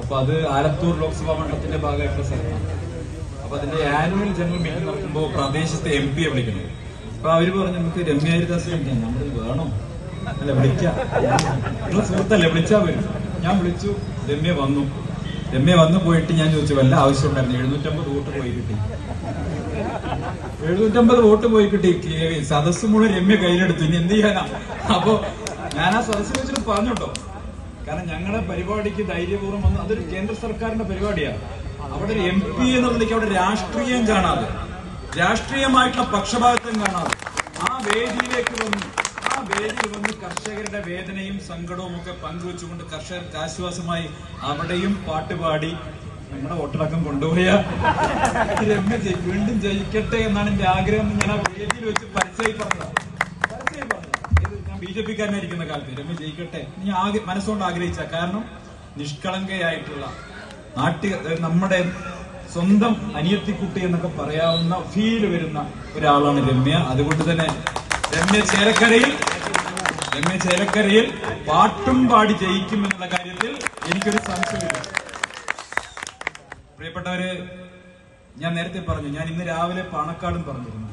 അപ്പൊ അത് ആലത്തൂർ ലോക്സഭാ മണ്ഡലത്തിന്റെ ഭാഗമായിട്ടുള്ള സ്ഥലമാണ്. അപ്പൊ അതിന്റെ ആനുവൽ ജനറൽ മീറ്റിംഗ് നടക്കുമ്പോൾ പ്രദേശത്തെ എം പിയെ വിളിക്കുന്നു അപ്പൊ അവർ പറഞ്ഞു നമുക്ക് രമ്യ ഹരിദാസ് വിളിക്കാം. നമ്മൾ വേണോ? അല്ല വിളിക്കാം. സുഹൃത്തല്ലേ വിളിച്ചാ വരും ഞാൻ വിളിച്ചു രമ്യ വന്നു. രമ്യ വന്നു പോയിട്ട് ഞാൻ ചോദിച്ചു വല്ല ആവശ്യം ഉണ്ടായിരുന്നു? എഴുന്നൂറ്റമ്പത് വോട്ട് പോയി കിട്ടി. എഴുന്നൂറ്റമ്പത് വോട്ട് പോയി കിട്ടി. സദസ്സ് മുഴുവൻ രമ്യ കയ്യിലെടുത്തു. ഇനി എന്ത് ചെയ്യാനാ? അപ്പൊ ഞാൻ ആ സദസ്സിനെ വെച്ചിട്ട് പറഞ്ഞോട്ടോ. കാരണം ഞങ്ങളെ പരിപാടിക്ക് ധൈര്യപൂർവം വന്ന് അതൊരു കേന്ദ്ര സർക്കാരിന്റെ പരിപാടിയാണ്. അവിടെ ഒരു എം പി എന്നുള്ളതിലേക്ക് അവിടെ രാഷ്ട്രീയം കാണാതെ രാഷ്ട്രീയമായിട്ടുള്ള പക്ഷപാതം കാണാതെ ആ വേദിയിലേക്ക് വന്ന് ആ വേദിയിൽ വന്ന് കർഷകരുടെ വേദനയും സങ്കടവും ഒക്കെ പങ്കുവെച്ചുകൊണ്ട് കർഷകർക്ക് ആശ്വാസമായി അവിടെയും പാട്ടുപാടി നമ്മുടെ വോട്ടടക്കം കൊണ്ടുപോയ രമ്യ വീണ്ടും ജയിക്കട്ടെ എന്നാണ് എന്റെ ആഗ്രഹം എന്ന് ഞാൻ ആ വേദിയിൽ വെച്ച് പരസ്യമായി ജെ പിക്കാരനായിരിക്കുന്ന കാലത്ത് രമ്യ ജയിക്കട്ടെ നീ ആകെ മനസ്സുകൊണ്ട് ആഗ്രഹിച്ച കാരണം നിഷ്കളങ്കയായിട്ടുള്ള നാട്ടിക നമ്മുടെ സ്വന്തം അനിയത്തിക്കുട്ടി എന്നൊക്കെ പറയാവുന്ന ഫീൽ വരുന്ന ഒരാളാണ് രമ്യ. അതുകൊണ്ട് തന്നെ രമ്യ ചേലക്കരയിൽ രമ്യ ചേലക്കരയിൽ പാട്ടും പാടി ജയിക്കും എന്നുള്ള കാര്യത്തിൽ എനിക്കൊരു സംശയമില്ല പ്രിയപ്പെട്ടവര് ഞാൻ നേരത്തെ പറഞ്ഞു ഞാൻ ഇന്ന് രാവിലെ പാണക്കാടും പറഞ്ഞിരുന്നു.